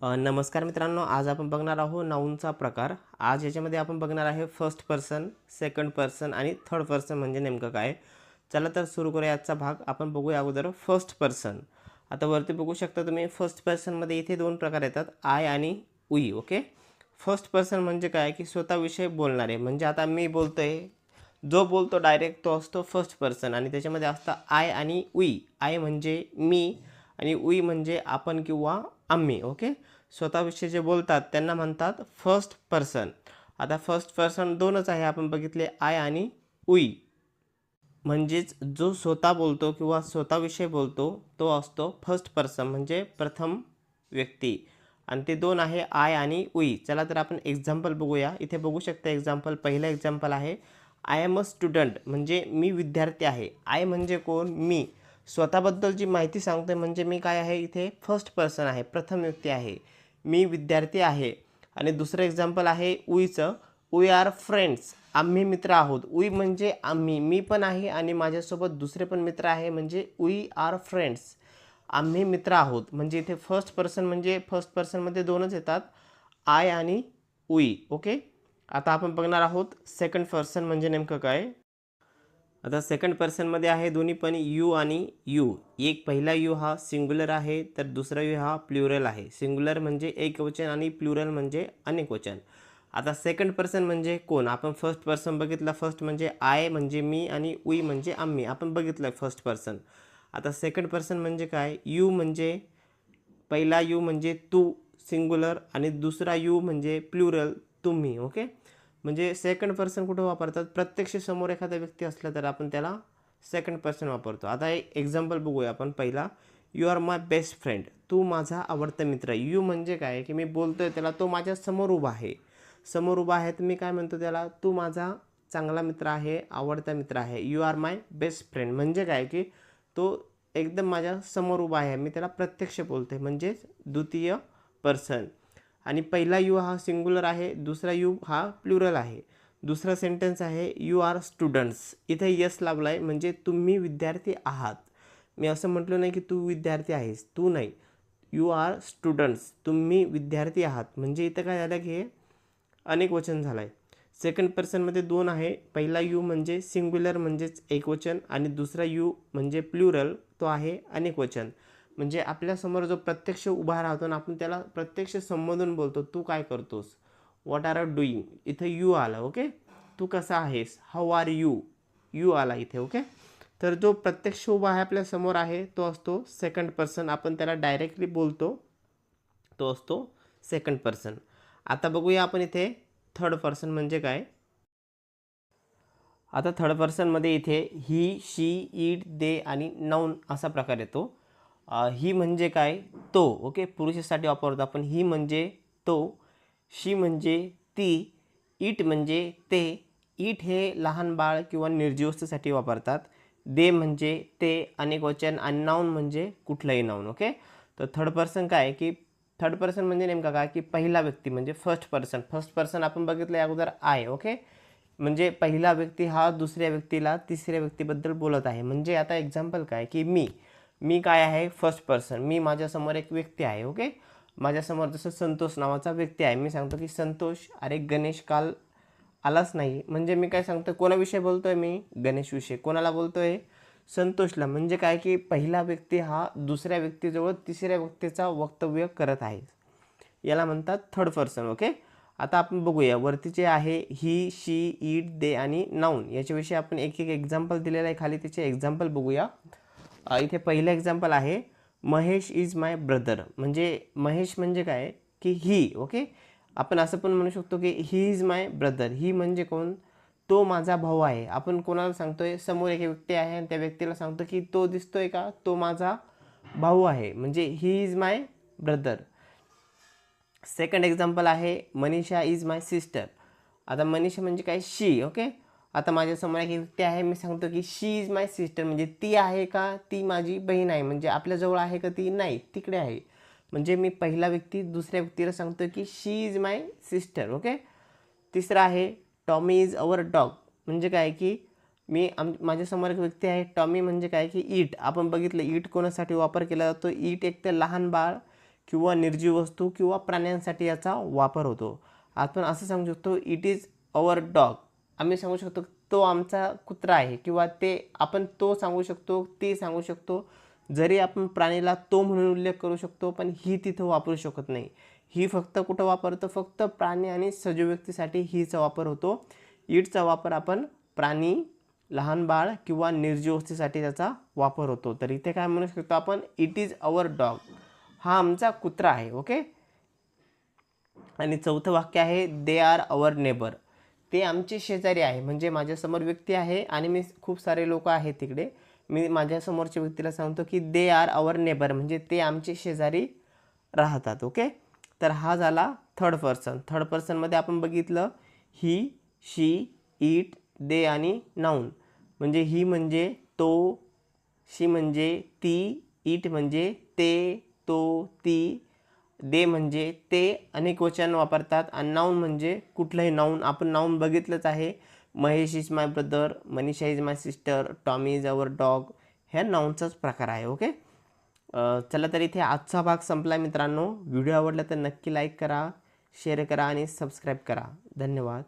नमस्कार मित्रांनो आज आपण बघणार आहोत नाऊनचा प्रकार. आज याच्यामध्ये आपण बघणार आहे फर्स्ट पर्सन सेकंड पर्सन आणि थर्ड पर्सन म्हणजे नेमकं काय? चला तर सुरू करूया आजचा भाग. आपण बघूया अगोदर फर्स्ट पर्सन आता वरती बघू शकता तुम्ही फर्स्ट पर्सनमध्ये इथे दोन प्रकार येतात आय आणि उई ओके फर्स्ट पर्सन म्हणजे काय? की स्वतःविषयी बोलणारे. म्हणजे आता मी बोलतो आहे जो बोलतो डायरेक्ट तो असतो फर्स्ट पर्सन आणि त्याच्यामध्ये असतं आय आणि उई आय म्हणजे मी आणि उई म्हणजे आपण किंवा आम्ही ओके स्वतःविषयी जे बोलतात त्यांना म्हणतात फर्स्ट पर्सन आता फर्स्ट पर्सन दोनच आहे. आपण बघितले आय आणि उई. म्हणजेच जो स्वतः बोलतो किंवा स्वतःविषयी बोलतो तो असतो फर्स्ट पर्सन म्हणजे प्रथम व्यक्ती. आणि ते दोन आहे आय आणि उई. चला तर आपण एक्झाम्पल बघूया. इथे बघू शकता एक्झाम्पल पहिलं एक्झाम्पल आहे आय एम अ स्टुडंट म्हणजे मी विद्यार्थी आहे. आय म्हणजे कोण? मी. स्वतःबद्दलची माहिती सांगतोय म्हणजे मी काय आहे इथे फर्स्ट पर्सन आहे प्रथम व्यक्ती आहे. मी विद्यार्थी आहे. आणि दुसरं एक्झाम्पल आहे उईचं वी आर फ्रेंड्स आम्ही मित्र आहोत. उई म्हणजे आम्ही. मी पण आहे आणि माझ्यासोबत दुसरे पण मित्र आहे म्हणजे वी आर फ्रेंड्स आम्ही मित्र आहोत. म्हणजे इथे फर्स्ट पर्सन म्हणजे फर्स्ट पर्सनमध्ये दोनच येतात. आय आणि उई ओके आता आपण बघणार आहोत सेकंड पर्सन म्हणजे नेमकं काय? आता सेकंड पर्सनमध्ये आहे दोन्ही पण यू आणि यू. एक पहिला यू हा सिंग्युलर आहे तर दुसरा यू हा प्लुरल आहे. सिंग्युलर म्हणजे एकवचन आणि प्लुरल म्हणजे अनेकवचन आता सेकंड पर्सन म्हणजे कोण? आपण फर्स्ट पर्सन बघितला फर्स्ट म्हणजे आय म्हणजे मी आणि उई म्हणजे आम्ही. आपण बघितलं फर्स्ट पर्सन आता सेकंड पर्सन म्हणजे काय? यू म्हणजे पहिला यू म्हणजे तू सिंग्युलर आणि दुसरा यू म्हणजे प्लुरल तुम्ही ओके म्हणजे सेकंड पर्सन कुठं वापरतात? प्रत्यक्ष समोर एखादा व्यक्ती असला तर आपण त्याला सेकंड पर्सन वापरतो. आता एक एक्झाम्पल बघूया आपण पहिला. You are my best friend तू माझा आवडता मित्र यू म्हणजे काय? की मी बोलतो आहे त्याला तो माझ्यासमोर उभा आहे. समोर उभा आहे तर मी काय म्हणतो त्याला? तू माझा चांगला मित्र आहे आवडता मित्र आहे. You are my best friend म्हणजे काय? की तो एकदम माझ्यासमोर उभा आहे. मी त्याला प्रत्यक्ष बोलते म्हणजेच द्वितीय पर्सन आणि पहिला यू हा सिंग्युलर आहे दुसरा यू हा प्लुरल आहे. दुसरा सेंटेन्स आहे यू आर स्टुडंट्स. इथे यस लाभला आहे म्हणजे तुम्ही विद्यार्थी आहात. मी असं म्हटलं नाही की तू विद्यार्थी आहेस तू नाही. यू आर स्टुडंट्स तुम्ही विद्यार्थी आहात. म्हणजे इथं काय झालं की हे अनेक वचन झालं आहे सेकंड पर्सनमध्ये दोन आहे पहिला यू म्हणजे सिंग्युलर म्हणजेच एकवचन आणि दुसरा यू म्हणजे प्लुरल तो आहे अनेक वचन. म्हणजे आपल्यासमोर जो प्रत्यक्ष उभा राहतो ना आपण त्याला प्रत्यक्ष संबोधून बोलतो तू काय करतोस? वॉट आर आर डुईंग इथं यू आला ओके तू कसा आहेस? हाऊ आर यू यू आला इथे ओके तर जो प्रत्यक्ष उभा आहे आपल्यासमोर आहे तो असतो सेकंड पर्सन आपण त्याला डायरेक्टली बोलतो तो असतो सेकंड पर्सन आता बघूया आपण इथे थर्ड पर्सन म्हणजे काय? आता थर्ड पर्सनमध्ये इथे ही शी इट दे आणि नाऊन असा प्रकार येतो. ही म्हणजे काय? तो. ओके? पुरुषासाठी वापरतो आपण. ही म्हणजे तो. शी म्हणजे ती. इट म्हणजे ते. इट हे लहान बाळ किंवा निर्जीवस्तूसाठी वापरतात. दे म्हणजे ते. अनेक वचन. आणि नाऊन म्हणजे कुठलंही नाऊन ओके? तर थर्ड पर्सन काय की थर्ड पर्सन म्हणजे नेमका काय? की पहिला व्यक्ती म्हणजे फर्स्ट पर्सन फर्स्ट पर्सन आपण बघितलं अगोदर आय ओके? म्हणजे पहिला व्यक्ती हा दुसऱ्या व्यक्तीला तिसऱ्या व्यक्तीबद्दल बोलत आहे. म्हणजे आता एक्झाम्पल काय? की मी. मी काय आहे? फर्स्ट पर्सन मी माझ्यासमोर एक व्यक्ती आहे ओके माझ्यासमोर जसं संतोष नावाचा व्यक्ती आहे. मी सांगतो की संतोष अरे गणेश काल आलाच नाही. म्हणजे मी काय सांगतो कोणाविषयी बोलतोय मी? गणेशविषयी कोणाला बोलतोय? संतोषला. म्हणजे काय की पहिला व्यक्ती हा दुसऱ्या व्यक्तीजवळ तिसऱ्या व्यक्तीचा वक्तव्य करत आहे. याला म्हणतात थर्ड पर्सन ओके आता आपण बघूया. वरती जे आहे ही शी इट दे आणि नाऊन याच्याविषयी आपण एक एक एक्झाम्पल दिलेलं आहे. खाली त्याचे एक्झाम्पल बघूया. इथे पहिलं एक्झाम्पल आहे महेश इज माय ब्रदर म्हणजे महेश म्हणजे काय? की ही ओके आपण असं पण म्हणू शकतो की ही इज माय ब्रदर ही म्हणजे कोण? तो माझा भाऊ आहे. आपण कोणाला सांगतोय? समोर एक व्यक्ती आहे आणि त्या व्यक्तीला सांगतो की तो दिसतोय का? तो माझा भाऊ आहे. म्हणजे he is my brother second example आहे मनीषा इज माय सिस्टर आता मनीषा म्हणजे काय? शी ओके आता माझ्यासमोर एक व्यक्ती आहे मी सांगतो की शी इज माय सिस्टर म्हणजे ती आहे का ती माझी बहीण आहे. म्हणजे आपल्याजवळ आहे का ती नाही तिकडे आहे. म्हणजे मी पहिला व्यक्ती दुसऱ्या व्यक्तीला सांगतो की she is my sister okay तिसरं आहे टॉमी इज अवर डॉग म्हणजे काय की मी आम माझ्यासमोर एक व्यक्ती आहे टॉमी म्हणजे काय की ईट आपण बघितलं ईट कोणासाठी वापर केला जातो? ईट एक तर लहान बाळ किंवा निर्जीव वस्तू किंवा प्राण्यांसाठी याचा वापर होतो. आपण असं सांगू शकतो इट इज अवर डॉग आम्ही सांगू शकतो तो आमचा कुत्रा आहे किंवा ते आपण तो सांगू शकतो ते सांगू शकतो. जरी आपण प्राणीला तो म्हणून उल्लेख करू शकतो पण ही तिथं वापरू शकत नाही. ही फक्त कुठं वापरतो? फक्त प्राणी आणि सजीव व्यक्तीसाठी हीचा वापर होतो. ईटचा वापर आपण प्राणी लहान बाळ किंवा निर्जीव वस्तीसाठी त्याचा वापर होतो. तर इथे काय म्हणू शकतो आपण? इट इज अवर डॉग हा आमचा कुत्रा आहे ओके आणि चौथं वाक्य आहे दे आर अवर नेबर ते आमचे शेजारी आहे. म्हणजे माझ्यासमोर व्यक्ती आहे आणि मी खूप सारे लोक आहेत तिकडे. मी माझ्यासमोरच्या व्यक्तीला सांगतो की दे आर अवर नेबर म्हणजे ते आमचे शेजारी राहतात. ओके तर हा झाला थर्ड पर्सन थर्ड पर्सनमध्ये आपण बघितलं ही शी इट दे आणि नाऊन म्हणजे ही म्हणजे तो शी म्हणजे ती इट म्हणजे ते तो ती दे म्हणजे ते अनेक वचन वापरतात आणि नाऊन म्हणजे कुठलंही नाऊन आपण नाऊन बघितलंच आहे. Mahesh is my brother Manisha is my sister Tommy is our dog. ह्या नाऊनचाच प्रकार आहे ओके चला तर इथे आजचा भाग संपला मित्रांनो. व्हिडिओ आवडला तर नक्की लाईक करा शेअर करा आणि सबस्क्राईब करा. धन्यवाद.